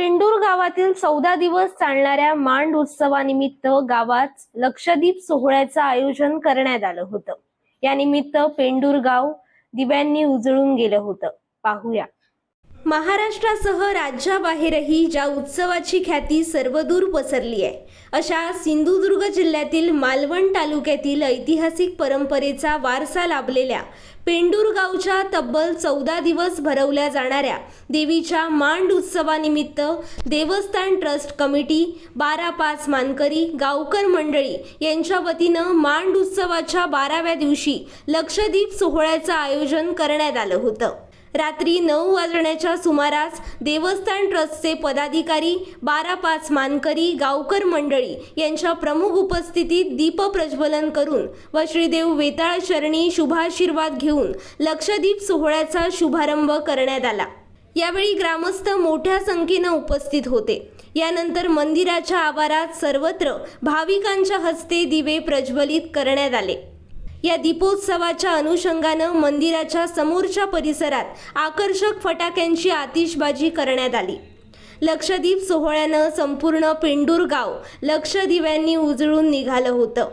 पेंडूर गावातील चौदा दिवस चालणाऱ्या मांड उत्सवानिमित्त गावात लक्षद्वीप सोहळ्याचं आयोजन करण्यात आलं होतं. यानिमित्त पेंडूर गाव दिव्यांनी उजळून गेलं होतं. पाहूया. महाराष्ट्रासह राज्याबाहेरही ज्या उत्सवाची ख्याती सर्वदूर पसरली आहे अशा सिंधुदुर्ग जिल्ह्यातील मालवण तालुक्यातील ऐतिहासिक परंपरेचा वारसा लाभलेल्या पेंडूर गावच्या तब्बल चौदा दिवस भरवल्या जाणाऱ्या देवीच्या मांड उत्सवानिमित्त देवस्थान ट्रस्ट कमिटी बारा पाच मानकरी गावकर मंडळी यांच्या वतीनं मांड उत्सवाच्या बाराव्या दिवशी लक्षद्वीप सोहळ्याचं आयोजन करण्यात आलं होतं. रात्री नऊ वाजण्याच्या सुमारास देवस्थान ट्रस्टचे पदाधिकारी बारा पाच मानकरी गावकर मंडळी यांच्या प्रमुख उपस्थितीत दीप प्रज्वलन करून व श्रीदेव वेताळ शरणी शुभाशीर्वाद घेऊन लक्षद्वीप सोहळ्याचा शुभारंभ करण्यात आला. यावेळी ग्रामस्थ मोठ्या संख्येनं उपस्थित होते. यानंतर मंदिराच्या आवारात सर्वत्र भाविकांच्या हस्ते दिवे प्रज्वलित करण्यात आले. या दीपोत्सवाच्या अनुषंगानं मंदिराच्या समोरच्या परिसरात आकर्षक फटाक्यांची आतिषबाजी करण्यात आली. लक्षद्वीप सोहळ्यानं संपूर्ण पेंडूर गाव लक्षदिव्यांनी उजळून निघालं होतं.